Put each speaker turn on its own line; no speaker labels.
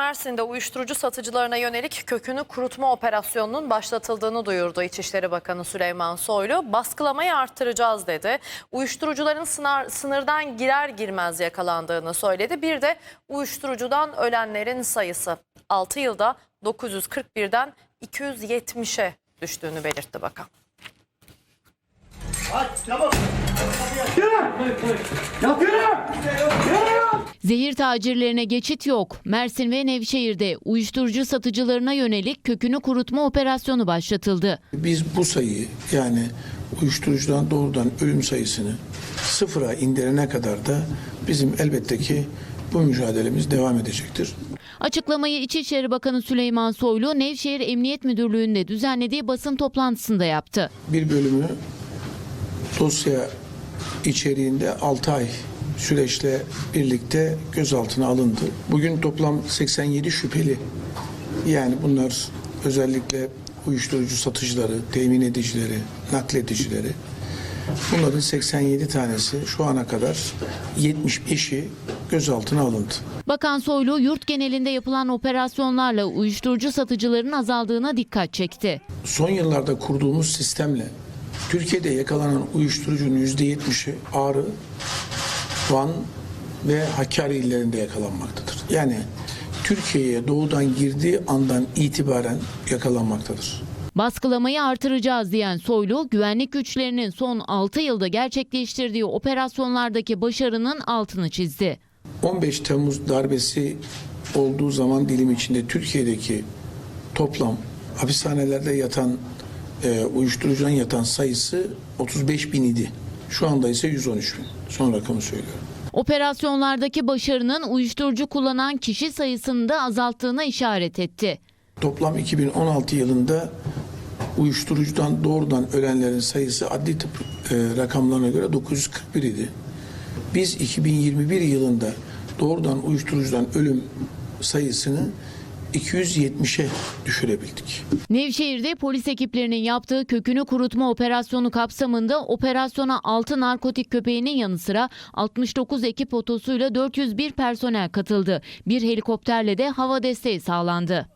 Mersin'de uyuşturucu satıcılarına yönelik kökünü kurutma operasyonunun başlatıldığını duyurdu İçişleri Bakanı Süleyman Soylu. Baskılamayı arttıracağız dedi. Uyuşturucuların sınır, sınırdan girer girmez yakalandığını söyledi. Bir de uyuşturucudan ölenlerin sayısı 6 yılda 941'den 270'e düştüğünü belirtti bakan.
Zehir tacirlerine geçit yok. Mersin ve Nevşehir'de uyuşturucu satıcılarına yönelik kökünü kurutma operasyonu başlatıldı.
Biz bu sayıyı yani uyuşturucudan doğrudan ölüm sayısını sıfıra indirene kadar da bizim elbette ki bu mücadelemiz devam edecektir.
Açıklamayı İçişleri Bakanı Süleyman Soylu Nevşehir Emniyet Müdürlüğü'nde düzenlediği basın toplantısında yaptı.
Bir bölümü dosya içeriğinde 6 ay süreçle birlikte gözaltına alındı. Bugün toplam 87 şüpheli yani bunlar özellikle uyuşturucu satıcıları, temin edicileri, nakledicileri bunların 87 tanesi şu ana kadar 75'i gözaltına alındı.
Bakan Soylu yurt genelinde yapılan operasyonlarla uyuşturucu satıcıların azaldığına dikkat çekti.
Son yıllarda kurduğumuz sistemle Türkiye'de yakalanan uyuşturucunun %70'i Ağrı, Van ve Hakkari illerinde yakalanmaktadır. Yani Türkiye'ye doğudan girdiği andan itibaren yakalanmaktadır.
Baskılamayı artıracağız diyen Soylu, güvenlik güçlerinin son 6 yılda gerçekleştirdiği operasyonlardaki başarının altını çizdi.
15 Temmuz darbesi olduğu zaman dilim içinde Türkiye'deki toplam hapishanelerde yatan e, uyuşturucudan yatan sayısı 35 bin idi. Şu anda ise 113 bin. Son rakamı söylüyorum.
Operasyonlardaki başarının uyuşturucu kullanan kişi sayısını da azalttığına işaret etti.
Toplam 2016 yılında uyuşturucudan doğrudan ölenlerin sayısı adli tıp e, rakamlarına göre 941 idi. Biz 2021 yılında doğrudan uyuşturucudan ölüm sayısını 270'e düşürebildik.
Nevşehir'de polis ekiplerinin yaptığı kökünü kurutma operasyonu kapsamında operasyona 6 narkotik köpeğinin yanı sıra 69 ekip otosuyla 401 personel katıldı. Bir helikopterle de hava desteği sağlandı.